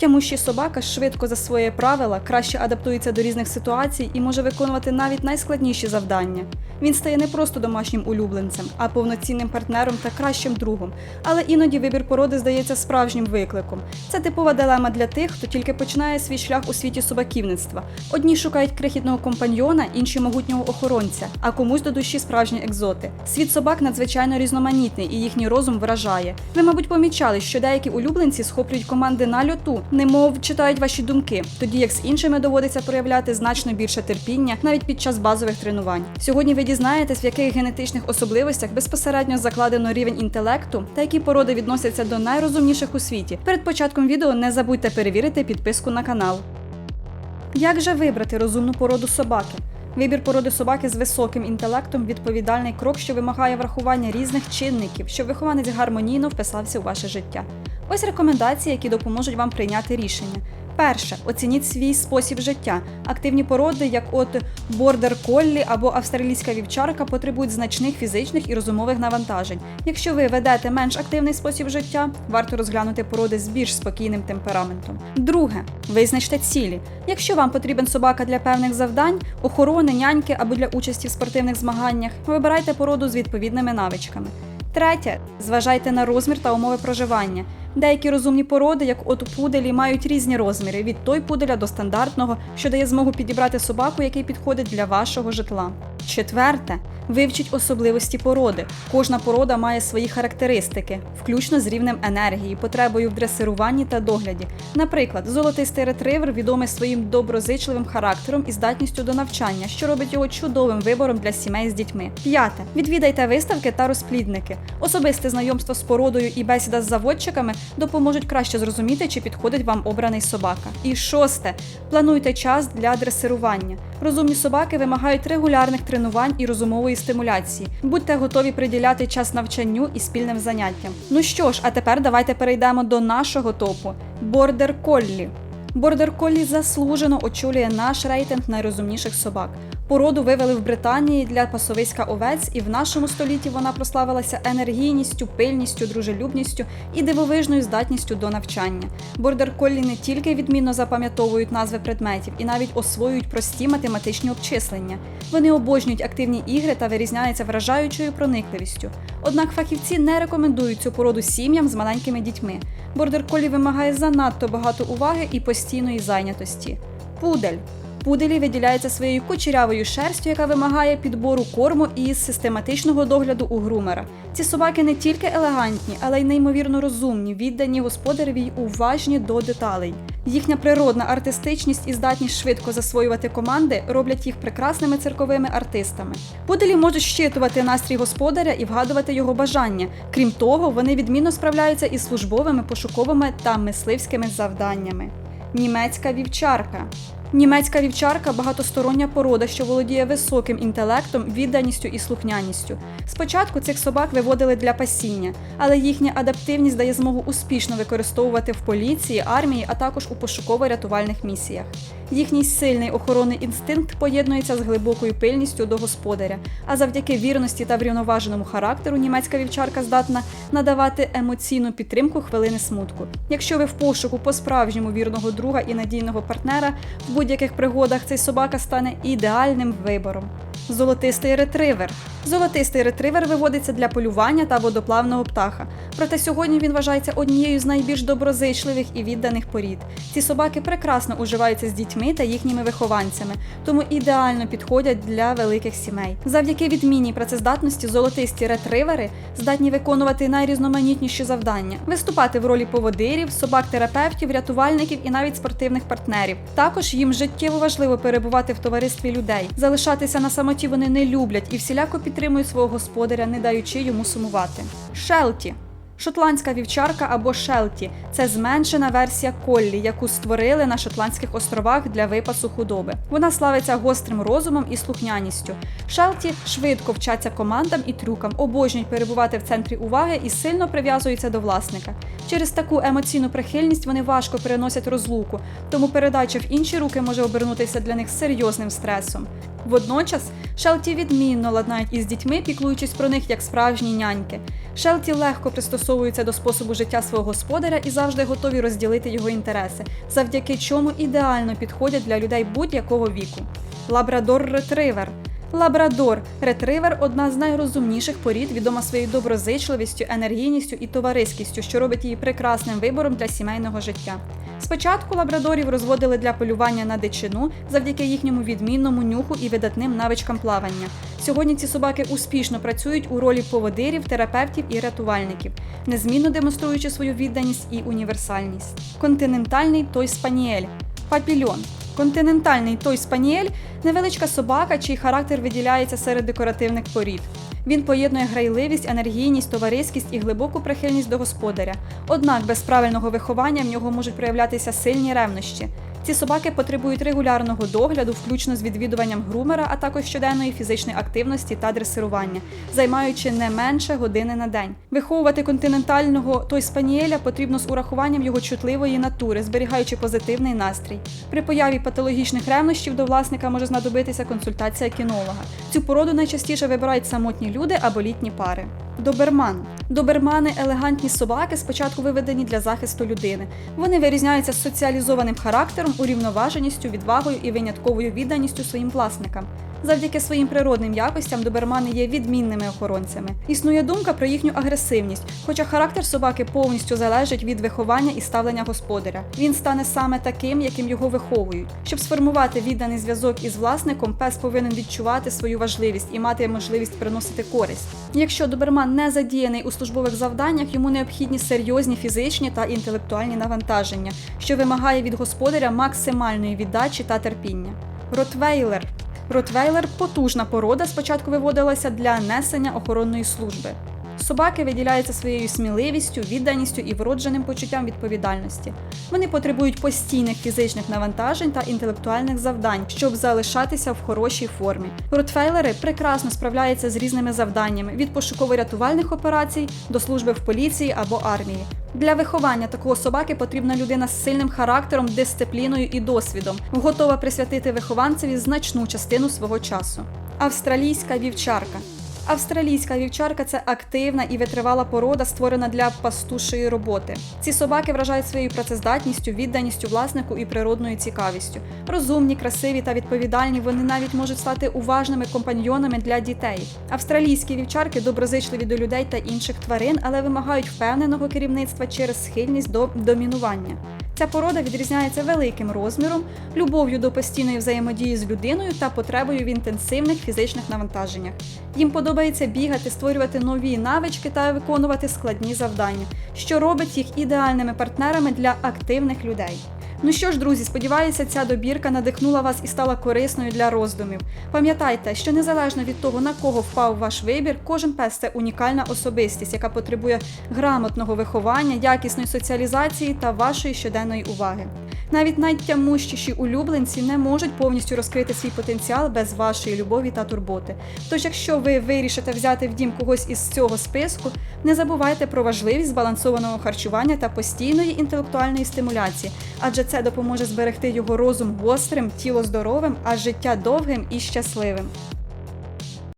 Тямущий собака швидко засвоює правила, краще адаптується до різних ситуацій і може виконувати навіть найскладніші завдання. Він стає не просто домашнім улюбленцем, а повноцінним партнером та кращим другом. Але іноді вибір породи здається справжнім викликом. Це типова дилема для тих, хто тільки починає свій шлях у світі собаківництва. Одні шукають крихітного компаньйона, інші могутнього охоронця, а комусь до душі справжні екзоти. Світ собак надзвичайно різноманітний і їхній розум вражає. Ви, мабуть, помічали, що деякі улюбленці схоплюють команди на льоту, немов читають ваші думки, тоді як з іншими доводиться проявляти значно більше терпіння навіть під час базових тренувань. Сьогодні ви дізнаєтесь, в яких генетичних особливостях безпосередньо закладено рівень інтелекту та які породи відносяться до найрозумніших у світі. Перед початком відео не забудьте перевірити підписку на канал. Як же вибрати розумну породу собаки? Вибір породи собаки з високим інтелектом відповідальний крок, що вимагає врахування різних чинників, щоб вихованець гармонійно вписався у ваше життя. Ось рекомендації, які допоможуть вам прийняти рішення. Перше, оцініть свій спосіб життя. Активні породи, як от бордер коллі або австралійська вівчарка, потребують значних фізичних і розумових навантажень. Якщо ви ведете менш активний спосіб життя, варто розглянути породи з більш спокійним темпераментом. Друге, визначте цілі. Якщо вам потрібен собака для певних завдань, охорони, няньки або для участі в спортивних змаганнях, вибирайте породу з відповідними навичками. Третє, зважайте на розмір та умови проживання. Деякі розумні породи, як от пуделі, мають різні розміри від той пуделя до стандартного, що дає змогу підібрати собаку, який підходить для вашого житла. Четверте, вивчіть особливості породи. Кожна порода має свої характеристики, включно з рівнем енергії, потребою в дресируванні та догляді. Наприклад, золотистий ретривер відомий своїм доброзичливим характером і здатністю до навчання, що робить його чудовим вибором для сімей з дітьми. П'яте. Відвідайте виставки та розплідники. Особисте знайомство з породою і бесіда з заводчиками допоможуть краще зрозуміти, чи підходить вам обраний собака. І шосте. Плануйте час для дресирування. Розумні собаки вимагають регулярних тренувань і розумової стимуляції. Будьте готові приділяти час навчанню і спільним заняттям. Ну що ж, а тепер давайте перейдемо до нашого топу Бордер Коллі. Бордер Коллі заслужено очолює наш рейтинг найрозумніших собак. Породу вивели в Британії для пасовиська овець, і в нашому столітті вона прославилася енергійністю, пильністю, дружелюбністю і дивовижною здатністю до навчання. Бордер Коллі не тільки відмінно запам'ятовують назви предметів і навіть освоюють прості математичні обчислення. Вони обожнюють активні ігри та вирізняються вражаючою проникливістю. Однак фахівці не рекомендують цю породу сім'ям з маленькими дітьми. Бордер Коллі вимагає занадто багато уваги і постійної зайнятості. Пудель. Пуделі виділяються своєю кучерявою шерстю, яка вимагає підбору корму і систематичного догляду у грумера. Ці собаки не тільки елегантні, але й неймовірно розумні, віддані господареві й уважні до деталей. Їхня природна артистичність і здатність швидко засвоювати команди роблять їх прекрасними цирковими артистами. Пуделі можуть щитувати настрій господаря і вгадувати його бажання. Крім того, вони відмінно справляються із службовими, пошуковими та мисливськими завданнями. Німецька вівчарка. Німецька вівчарка багатостороння порода, що володіє високим інтелектом, відданістю і слухняністю. Спочатку цих собак виводили для пасіння, але їхня адаптивність дає змогу успішно використовувати в поліції, армії, а також у пошуково-рятувальних місіях. Їхній сильний охоронний інстинкт поєднується з глибокою пильністю до господаря, а завдяки вірності та врівноваженому характеру німецька вівчарка здатна надавати емоційну підтримку хвилини смутку. Якщо ви в пошуку по-справжньому вірного друга і надійного партнера, в будь-яких пригодах цей собака стане ідеальним вибором. Золотистий ретривер. Золотистий ретривер виводиться для полювання та водоплавного птаха. Проте сьогодні він вважається однією з найбільш доброзичливих і відданих порід. Ці собаки прекрасно уживаються з дітьми та їхніми вихованцями, тому ідеально підходять для великих сімей. Завдяки відмінній працездатності золотисті ретривери здатні виконувати найрізноманітніші завдання, виступати в ролі поводирів, собак-терапевтів, рятувальників і навіть спортивних партнерів. Також їм життєво важливо перебувати в товаристві людей, залишатися на самоті вони не люблять і всіляко підтримують свого господаря, не даючи йому сумувати. Шелті. Шотландська вівчарка або шелті це зменшена версія коллі, яку створили на Шотландських островах для випасу худоби. Вона славиться гострим розумом і слухняністю. Шелті швидко вчаться командам і трюкам, обожнюють перебувати в центрі уваги і сильно прив'язуються до власника. Через таку емоційну прихильність вони важко переносять розлуку, тому передача в інші руки може обернутися для них серйозним стресом. Водночас Шелті відмінно ладнають із дітьми, піклуючись про них як справжні няньки. Шелті легко пристосовуються до способу життя свого господаря і завжди готові розділити його інтереси, завдяки чому ідеально підходять для людей будь-якого віку. Лабрадор ретривер. Лабрадор ретривер одна з найрозумніших порід, відома своєю доброзичливістю, енергійністю і товариськістю, що робить її прекрасним вибором для сімейного життя. Спочатку лабрадорів розводили для полювання на дичину завдяки їхньому відмінному нюху і видатним навичкам плавання. Сьогодні ці собаки успішно працюють у ролі поводирів, терапевтів і рятувальників, незмінно демонструючи свою відданість і універсальність. Континентальний той спаніель папільон. Континентальний той спаніель невеличка собака, чий характер виділяється серед декоративних порід. Він поєднує грайливість, енергійність, товариськість і глибоку прихильність до господаря. Однак без правильного виховання в нього можуть проявлятися сильні ревнощі. Ці собаки потребують регулярного догляду, включно з відвідуванням грумера, а також щоденної фізичної активності та дресирування, займаючи не менше години на день. Виховувати континентального той спаніеля потрібно з урахуванням його чутливої натури, зберігаючи позитивний настрій. При появі патологічних ревнощів до власника може знадобитися консультація кінолога. Цю породу найчастіше вибирають самотні люди або літні пари. Доберман. Добермани елегантні собаки, спочатку виведені для захисту людини. Вони вирізняються соціалізованим характером, урівноваженістю, відвагою і винятковою відданістю своїм власникам. Завдяки своїм природним якостям добермани є відмінними охоронцями. Існує думка про їхню агресивність, хоча характер собаки повністю залежить від виховання і ставлення господаря. Він стане саме таким, яким його виховують. Щоб сформувати відданий зв'язок із власником, пес повинен відчувати свою важливість і мати можливість приносити користь. Якщо доберман не задіяний у службових завданнях, йому необхідні серйозні фізичні та інтелектуальні навантаження, що вимагає від господаря максимальної віддачі та терпіння. Ротвейлер Ротвейлер потужна порода, спочатку виводилася для несення охоронної служби. Собаки виділяються своєю сміливістю, відданістю і вродженим почуттям відповідальності. Вони потребують постійних фізичних навантажень та інтелектуальних завдань, щоб залишатися в хорошій формі. Ротфейлери прекрасно справляються з різними завданнями від пошуково-рятувальних операцій до служби в поліції або армії. Для виховання такого собаки потрібна людина з сильним характером, дисципліною і досвідом, готова присвятити вихованцеві значну частину свого часу. Австралійська вівчарка. Австралійська вівчарка це активна і витривала порода, створена для пастушої роботи. Ці собаки вражають своєю працездатністю, відданістю власнику і природною цікавістю. Розумні, красиві та відповідальні, вони навіть можуть стати уважними компаньйонами для дітей. Австралійські вівчарки доброзичливі до людей та інших тварин, але вимагають впевненого керівництва через схильність до домінування. Ця порода відрізняється великим розміром, любов'ю до постійної взаємодії з людиною та потребою в інтенсивних фізичних навантаженнях. Їм подобається бігати, створювати нові навички та виконувати складні завдання, що робить їх ідеальними партнерами для активних людей. Ну що ж, друзі, сподіваюся, ця добірка надихнула вас і стала корисною для роздумів. Пам'ятайте, що незалежно від того, на кого впав ваш вибір, кожен пес це унікальна особистість, яка потребує грамотного виховання, якісної соціалізації та вашої щоденної уваги. Навіть найтямущіші улюбленці не можуть повністю розкрити свій потенціал без вашої любові та турботи. Тож, якщо ви вирішите взяти в дім когось із цього списку, не забувайте про важливість збалансованого харчування та постійної інтелектуальної стимуляції, адже це допоможе зберегти його розум гострим, тіло здоровим, а життя довгим і щасливим.